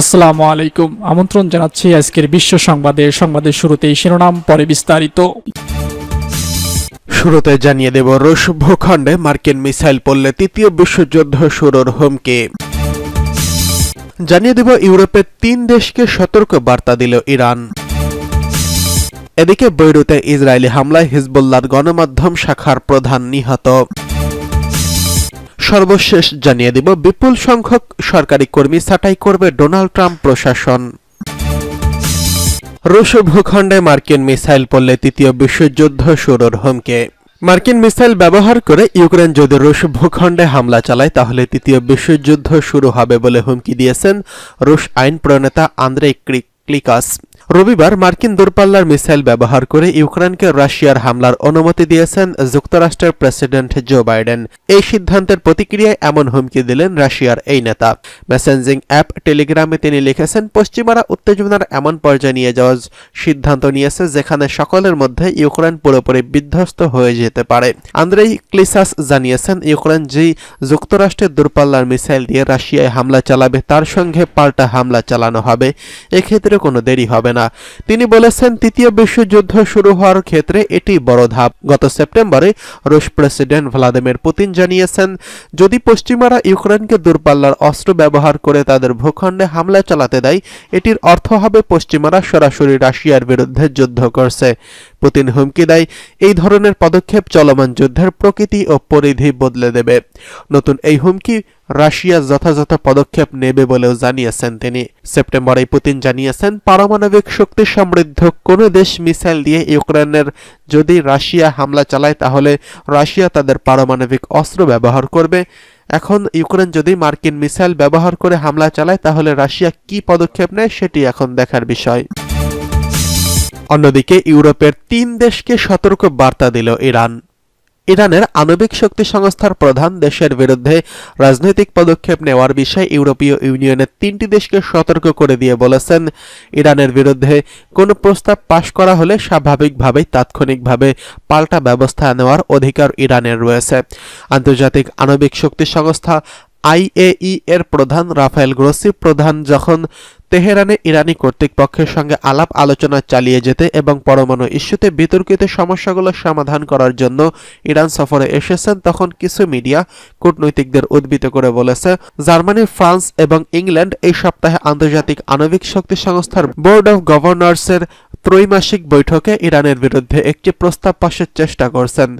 আসসালামু আলাইকুম। আমন্ত্রণ জানাচ্ছি আজকের বিশ্ব সংবাদে। সংবাদের শুরুতেই শিরোনাম, পরে বিস্তারিত। শুরুতে জানিয়ে দেব, রুশ ভূখণ্ডে মার্কিন মিসাইল পড়লে তৃতীয় বিশ্বযুদ্ধ শুরুর হুমকি। জানিয়ে দেব ইউরোপের তিন দেশকে সতর্ক বার্তা দিল ইরান। এদিকে বৈরুতে ইসরায়েলি হামলায় হিজবুল্লাহর গণমাধ্যম শাখার প্রধান নিহত। সর্বশেষ জানিয়ে দিব, বিপুল সংখ্যক সরকারি কর্মী ছাঁটাই করবে ডোনাল্ড ট্রাম্প প্রশাসন। রুশ ভূখণ্ডে মার্কিন মিসাইল পড়লে তৃতীয় বিশ্বযুদ্ধ শুরুর হুমকি। মার্কিন মিসাইল ব্যবহার করে ইউক্রেন যদি রুশ ভূখণ্ডে হামলা চালায়, তাহলে তৃতীয় বিশ্বযুদ্ধ শুরু হবে বলে হুমকি দিয়েছেন রুশ আইন প্রণেতা আন্দ্রে ক্লিকাস। রবিবার মার্কিন দূরপাল্লার মিসাইল ব্যবহার করে ইউক্রেনকে রাশিয়ার হামলার অনুমতি দিয়েছেন যুক্তরাষ্ট্রের প্রেসিডেন্ট জো বাইডেন। এই সিদ্ধান্তের প্রতিক্রিয়ায় এমন হুমকি দিলেন রাশিয়ার এই নেতা। মেসেঞ্জিং অ্যাপ টেলিগ্রামে তিনি লিখেছেন, পশ্চিমারা উত্তেজনার এমন পর্যায়ে নিয়ে যাওয়ার সিদ্ধান্ত নিয়েছে যেখানে সকলের মধ্যে ইউক্রেন পুরোপুরি বিধ্বস্ত হয়ে যেতে পারে। আন্দ্রেই ক্লিসাস জানিয়েছেন, ইউক্রেন যেই যুক্তরাষ্ট্রের দূরপাল্লার মিসাইল দিয়ে রাশিয়ায় হামলা চালাবে, তার সঙ্গে পাল্টা হামলা চালানো হবে। এক্ষেত্রে কোনো দেরি হবে না। তিনি বলেছেন, তৃতীয় বিশ্বযুদ্ধ শুরু হওয়ার ক্ষেত্রে এটি বড় ধাপ। গত সেপ্টেম্বরে রুশ প্রেসিডেন্ট ভ্লাদিমির পুতিন জানিয়েছেন, যদি পশ্চিমারা ইউক্রেনকে দূরপাল্লার অস্ত্র ব্যবহার করে তাদের ভূখণ্ডে হামলা চালাতে দেয়, এটির অর্থ হবে পশ্চিমারা সরাসরি রাশিয়ার বিরুদ্ধে যুদ্ধ করছে। পুতিন হুমকি দেয়, এই ধরনের পদক্ষেপ চলমান যুদ্ধের প্রকৃতি ও পরিধি বদলে দেবে। নতুন এই হুমকি রাশিয়া যথাযথ পদক্ষেপ নেবে বলেও জানিয়েছেন তিনি। সেপ্টেম্বরে পুতিন জানিয়েছেন, পারমাণবিক শক্তি সমৃদ্ধ, কোনো দেশ মিসাইল দিয়ে ইউক্রেনের যদি রাশিয়া হামলা চালায়, তাহলে রাশিয়া তাদের পারমাণবিক অস্ত্র ব্যবহার করবে। এখন ইউক্রেন যদি মার্কিন মিসাইল ব্যবহার করে হামলা চালায়, তাহলে রাশিয়া কি পদক্ষেপ নেয়, সেটি এখন দেখার বিষয়। অন্যদিকে, ইউরোপের তিন দেশকে সতর্ক বার্তা দিল ইরান। ইরানের আণবিক শক্তি সংস্থার প্রধান দেশের বিরুদ্ধে রাজনৈতিক পদক্ষেপ নেওয়ার বিষয়ে ইউরোপীয় ইউনিয়নের তিনটি দেশকে সতর্ক করে দিয়ে বলেছেন। ইরানের বিরুদ্ধে কোনো প্রস্তাব পাশ করা হলে স্বাভাবিকভাবেই তাৎক্ষণিকভাবে পাল্টা ব্যবস্থা নেওয়ার অধিকার ইরানের রয়েছে। আন্তর্জাতিক আণবিক শক্তি সংস্থা আইএই এর প্রধান রাফায়েল গ্রোসি প্রধান যখন তেহরানে ইরানি কর্তৃপক্ষের সঙ্গে আলাপ আলোচনা চালিয়ে যেতে এবং পরমাণু ইস্যুতে বিতর্কিত সমস্যাগুলো সমাধান করার জন্য ইরান সফরে এসেছেন তখন কিছু মিডিয়া কূটনৈতিকদের উদ্বৃত করে বলেছে, জার্মানি, ফ্রান্স এবং ইংল্যান্ড এই সপ্তাহে আন্তর্জাতিক আণবিক শক্তি সংস্থার বোর্ড অব গভর্নর্সের ত্রৈমাসিক বৈঠকে ইরানের বিরুদ্ধে একটি প্রস্তাব পাশের চেষ্টা করছেন।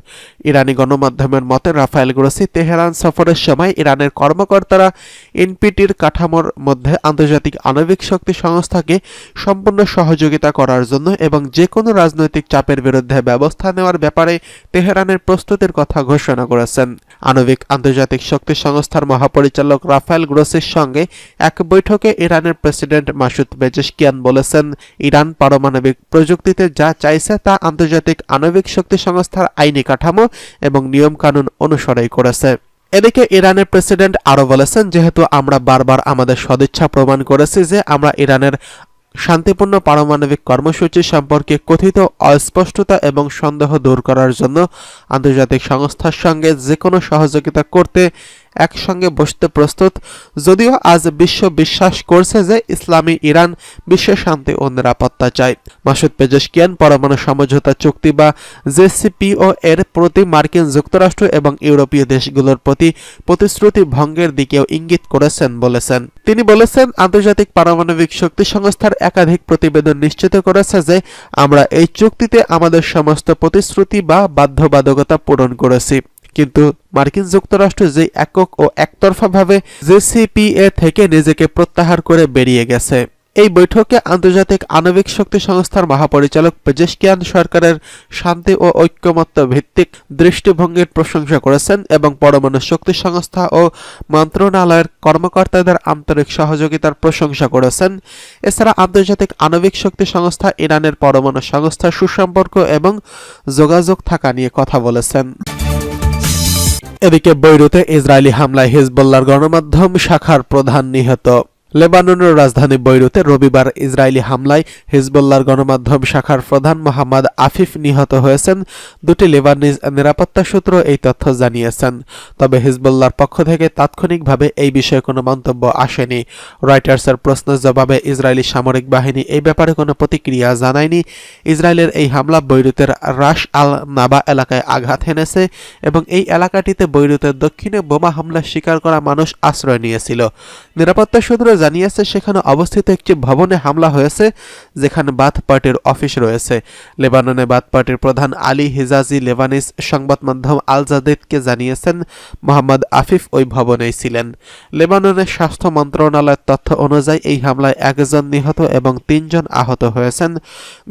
ইরানি গণমাধ্যমের মতে, রাফায়েল গ্রোসি তেহরান সফরের সময় ইরানের কর্মকর্তারা এনপিটির কাঠামোর মধ্যে আন্তর্জাতিক আণবিক শক্তি সংস্থাকে সম্পূর্ণ সহযোগিতা করার জন্য এবং যে কোনো রাজনৈতিক চাপের বিরুদ্ধে ব্যবস্থা নেওয়ার ব্যাপারে তেহরানের প্রস্তুতির কথা ঘোষণা করেছেন। আণবিক আন্তর্জাতিক শক্তি সংস্থার মহাপরিচালক রাফায়েল গ্রোসির সঙ্গে এক বৈঠকে ইরানের প্রেসিডেন্ট মাসুদ বেজেশকিয়ান বলেছেন, ইরান পারমাণবিক প্রযুক্তিতে যা চাইছে তা আন্তর্জাতিক আণবিক শক্তি সংস্থার আইনি কাঠামো এবং নিয়মকানুন অনুসরণই করেছে। এদিকে ইরানের প্রেসিডেন্ট আরও বলেছেন যেহেতু আমরা বারবার আমাদের সদিচ্ছা প্রমাণ করেছি যে আমরা ইরানের শান্তিপূর্ণ পারমাণবিক কর্মসূচি সম্পর্কে কথিত অস্পষ্টতা এবং সন্দেহ দূর করার জন্য আন্তর্জাতিক সংস্থার সঙ্গে যে কোনো সহযোগিতা করতে একসঙ্গে বসতে প্রস্তুত। যদিও আজ বিশ্ব বিশ্বাস করছে যে ইসলামী ইরান বিশ্বের শান্তি ও নিরাপত্তা চায়। মাসুদ পেজেশকিয়ান পরমাণু সমঝোতা চুক্তি বা জেসিপিও এর প্রতি মার্কিন যুক্তরাষ্ট্র এবং ইউরোপীয় দেশগুলোর প্রতি প্রতিশ্রুতি ভঙ্গের দিকেও ইঙ্গিত করেছেন বলেছেন। তিনি বলেছেন, আন্তর্জাতিক পারমাণবিক শক্তি সংস্থার একাধিক প্রতিবেদন নিশ্চিত করেছে যে আমরা এই চুক্তিতে আমাদের সমস্ত প্রতিশ্রুতি বা বাধ্যবাধকতা পূরণ করেছি। কিন্তু মার্কিন যুক্তরাষ্ট্র যে একক ও একতরফাভাবে জেসিপিএ থেকে নিজেকে প্রত্যাহার করে বেরিয়ে গেছে। এই বৈঠকে আন্তর্জাতিক আণবিক শক্তি সংস্থার মহাপরিচালক পেজেশকিয়ান সরকারের শান্তি ও ঐক্যমত্য ভিত্তিক দৃষ্টিভঙ্গির প্রশংসা করেছেন এবং পরমাণু শক্তি সংস্থা ও মন্ত্রণালয়ের কর্মকর্তাদের আন্তরিক সহযোগিতার প্রশংসা করেছেন। এছাড়া আন্তর্জাতিক আণবিক শক্তি সংস্থা ইরানের পরমাণু সংস্থার সুসম্পর্ক এবং যোগাযোগ থাকা নিয়ে কথা বলেছেন। এদিকে বৈরুতে ইসরায়েলি হামলায় হিজবুল্লাহর গণমাধ্যম শাখার প্রধান নিহত। লেবাননের রাজধানী বৈরুতে রবিবার ইসরায়েলি হামলায় হিজবুল্লাহর গণমাধ্যম শাখার প্রধান মোহাম্মদ আফিফ নিহত হয়েছেন। দুটি লেবানিজ নিরাপত্তা সূত্র এই তথ্য জানিয়েছেন। তবে হিজবুল্লাহর পক্ষ থেকে তাৎক্ষণিকভাবে এই বিষয়ে কোনো মন্তব্য আসেনি। রয়টার্সের প্রশ্নের জবাবে ইসরায়েলি সামরিক বাহিনী এই ব্যাপারে কোনো প্রতিক্রিয়া জানায়নি। ইসরায়েলের এই হামলা বৈরুতের রাশ আল নাবা এলাকায় আঘাত হেনেছে এবং এই এলাকাটিতে বৈরুতের দক্ষিণে বোমা হামলা শিকার করা মানুষ আশ্রয় নিয়েছিল। নিরাপত্তা সূত্র জানিয়েছে, সেখানে অবস্থিত একটি ভবনে হামলা হয়েছে, যেখানে বাথ পার্টির অফিস রয়েছে। লেবাননে বাথ পার্টির প্রধান আলী হিজাজি লেবানিস সংবাদ মাধ্যম আল জাদিদকে জানিয়েছেন, মোহাম্মদ আফিফ ওই ভবনেই ছিলেন। লেবাননের স্বাস্থ্য মন্ত্রণালয়ের তথ্য অনুযায়ী এই হামলায় একজন নিহত এবং তিনজন আহত হয়েছেন।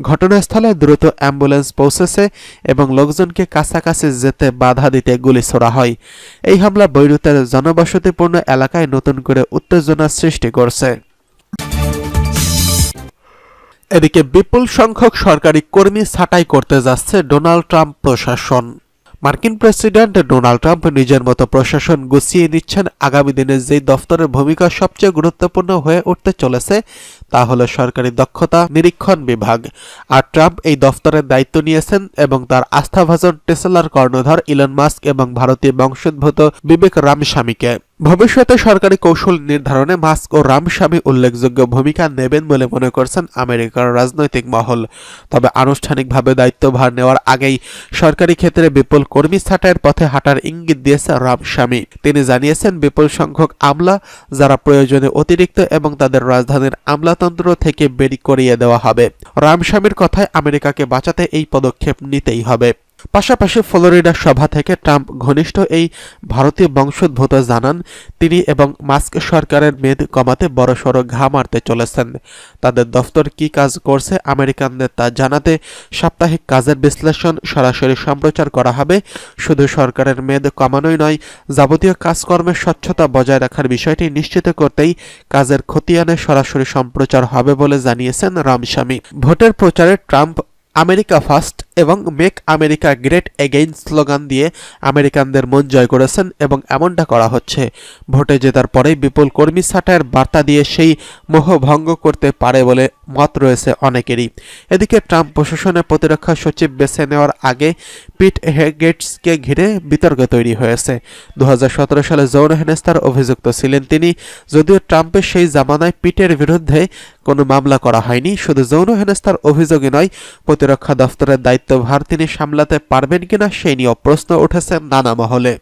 ঘটনাস্থলে দ্রুত অ্যাম্বুলেন্স পৌঁছেছে এবং লোকজনকে কাছাকাছি যেতে বাধা দিতে গুলি ছোড়া হয়। এই হামলা বৈরুতের জনবসতিপূর্ণ এলাকায় নতুন করে উত্তেজনার সৃষ্টি করছে। এদিকে বিপুল সংখ্যক সরকারি কর্মী ছাঁটাই করতে যাচ্ছে ডোনাল্ড ট্রাম্প প্রশাসন। মার্কিন প্রেসিডেন্ট ডোনাল্ড ট্রাম্প নিজের মতো প্রশাসন গুছিয়ে নিচ্ছেন। আগামী দিনে যেই দফতরের ভূমিকা সবচেয়ে গুরুত্বপূর্ণ হয়ে উঠতে চলেছে তা হলো সরকারি দক্ষতা নিরীক্ষণ বিভাগ। আর ট্রাম্প এই দফতরের দায়িত্ব নিয়েছেন এবং তার আস্থাভাজন টেসলার কর্ণধার ইলন মাস্ক এবং ভারতীয় বংশোদ্ভূত বিবেক রামস্বামীকে। ভবিষ্যতে সরকারি কৌশল নির্ধারণে মাস্ক ও রামস্বামী উল্লেখযোগ্য ভূমিকা নেবেন বলে মনে করছেন আমেরিকার রাজনৈতিক মহল। তবে আনুষ্ঠানিকভাবে দায়িত্বভার নেওয়ার আগেই সরকারি ক্ষেত্রে বিপুল কর্মী ছাঁটাইয়ের পথে হাঁটার ইঙ্গিত দিয়েছে রামস্বামী। তিনি জানিয়েছেন, বিপুল সংখ্যক আমলা যারা প্রয়োজনে অতিরিক্ত এবং তাদের রাজধানীর আমলাতন্ত্র থেকে বেরি করিয়ে দেওয়া হবে। রামস্বামীর কথায় আমেরিকাকে বাঁচাতে এই পদক্ষেপ নিতেই হবে। পাশাপাশি ফ্লোরিডা সভা থেকে ট্রাম্প ঘনিষ্ঠ এই ভারতীয় বংশোদ্ভূত জানান, তিনি এবং মাস্ক সরকারের মেদ কমাতে বড়সড় ঘা মারতে চলেছেন। তাদের দফতর কি কাজ করছে আমেরিকানদের তা জানাতে সাপ্তাহিক কাজের বিশ্লেষণ সরাসরি সম্প্রচার করা হবে। শুধু সরকারের মেদ কমানোই নয়, যাবতীয় কাজকর্মের স্বচ্ছতা বজায় রাখার বিষয়টি নিশ্চিত করতেই কাজের খতিয়ানে সরাসরি সম্প্রচার হবে বলে জানিয়েছেন রামস্বামী। ভোটের প্রচারে ট্রাম্প আমেরিকা ফার্স্ট এবং make America great again slogan দিয়ে আমেরিকানদের মন জয় করেছেন এবং এমনটা করা হচ্ছে। ভোটে জেতার পরেই বিপুল কর্মী ছাঁটাইয়ের বার্তা দিয়ে সেই মোহ ভঙ্গ করতে পারে বলে মত রয়েছে অনেকেরই। এদিকে ট্রাম্প প্রশাসনের প্রতিরক্ষা সচিব বেছে নেওয়ার আগে পিট হেগেটসকে ঘিরে বিতর্ক তৈরি হয়েছে। দু হাজার সতেরো সালে যৌন হেনেস্তার অভিযুক্ত ছিলেন তিনি, যদিও ট্রাম্পের সেই জামানায় পিটের বিরুদ্ধে কোনো মামলা করা হয়নি। শুধু যৌন হেনস্থার অভিযোগে নয়, প্রতিরক্ষা দফতরের দায়িত্বভার তিনি সামলাতে পারবেন কিনা সেই নিয়েও প্রশ্ন উঠেছে নানা মহলে।